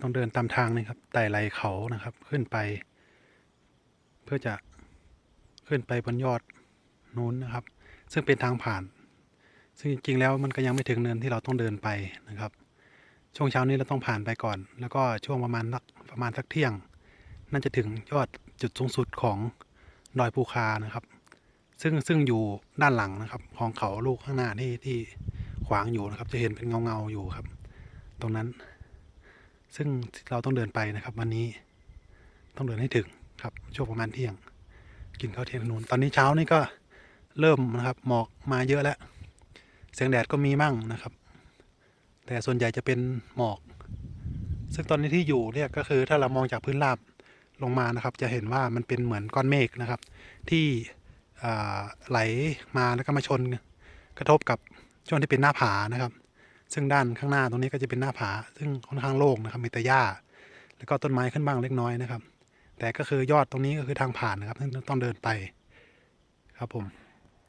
ต้องเดินตามทางนี่ครับไต่ไหลเขานะครับ ขึ้นไป เพื่อจะขึ้นไปบนยอดนู้นนะครับ ซึ่งเป็นทางผ่าน ซึ่งจริงๆแล้วมันก็ยังไม่ถึงเนินที่เราต้องเดินไปนะครับ ช่วงเช้านี้เราต้องผ่านไปก่อน แล้วก็ช่วงประมาณสักประมาณสักเที่ยง น่าจะถึงยอดจุดสูงสุดของดอยภูคานะครับ ซึ่งซึ่งอยู่ด้านหลังนะครับ ของเขาลูกข้างหน้าที่ที่ขวางอยู่นะครับ จะเห็นเป็นเงาเงาอยู่ครับ ตรงนั้น ซึ่งเราต้องเดินไปนะครับ วันนี้ต้องเดินให้ถึงครับช่วงประมาณเที่ยง กินข้าวเที่ยงนู่นตอนนี้เช้านี่ก็เริ่มนะครับหมอกมาเยอะแล้วแสงแดดก็มีมั่งนะครับ แต่ส่วนใหญ่จะเป็นหมอก ซึ่งตอนนี้ที่อยู่เนี่ยก็คือถ้าเรามองจากพื้นราบลงมานะครับ จะเห็นว่ามันเป็นเหมือนก้อนเมฆนะครับ ที่ไหลมาแล้วก็มาชนกระทบกับช่วงที่เป็นหน้าผานะครับ ซึ่งด้านข้างหน้าตรงนี้ก็จะเป็นหน้าผา ซึ่งค่อนข้างโล่งนะครับมีแต่หญ้า แล้วก็ต้นไม้ขึ้นบ้างเล็กน้อยนะครับ แต่ก็คือยอดตรงนี้ก็คือทางผ่านนะครับซึ่งต้องเดินไปครับผม